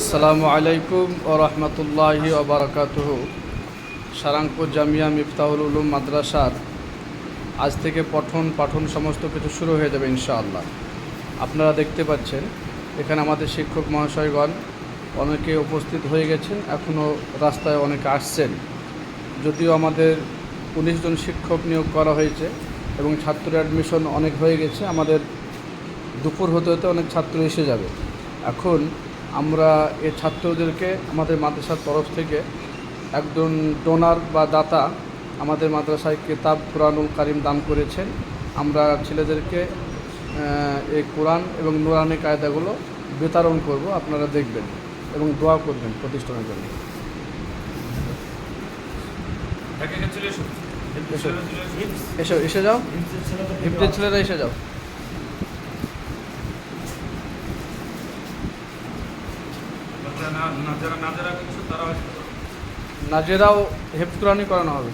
আসসালামু আলাইকুম ও রহমতুল্লাহি ওবরাকাতুহ সারাংপুর জামিয়া মিফতাহুল উলুম মাদ্রাসার আজ থেকে পঠন পাঠন সমস্ত কিছু শুরু হয়ে যাবে ইনশাআল্লাহ। আপনারা দেখতে পাচ্ছেন, এখানে আমাদের শিক্ষক মহাশয়গণ অনেকে উপস্থিত হয়ে গেছেন এখনও রাস্তায় অনেকে আসছেন। যদিও আমাদের উনিশ জন শিক্ষক নিয়োগ করা হয়েছে এবং ছাত্র অ্যাডমিশন অনেক হয়ে গেছে, আমাদের দুপুর হতে হতে অনেক ছাত্র এসে যাবে। এখন আমরা এ ছাত্রদেরকে আমাদের মাদ্রাসার তরফ থেকে একজন ডোনার বা দাতা আমাদের মাদ্রাসায় কেতাব কোরআনুল কারিম দান করেছেন। আমরা ছেলেদেরকে এই কোরআন এবং নুরানি কায়দাগুলো বিতরণ করব আপনারা দেখবেন এবং দোয়া করবেন প্রতিষ্ঠানের জন্য। এসো। এসো। যাও। হিফটের ছেলেরা এসে যাও। নাজেরাও হেফ কোরআনই করানো হবে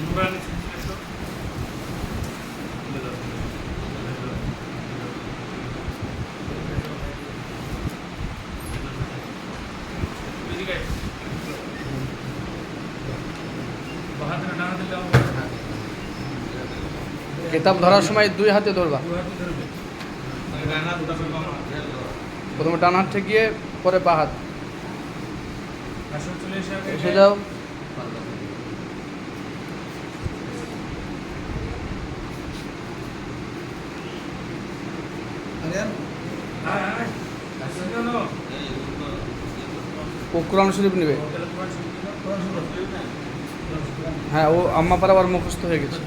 নুরানি চলে কেতাব ধরার সময় দুই হাতে ধরবা। প্রথমে ডান হাত ঠেকিয়ে পরে বা হাত। এসে যাও? ও কোরআন শরীফ নেবে। কোরআন শরীফ। হ্যাঁ ও আম্মা আবার মুখস্থ হয়ে গেছে।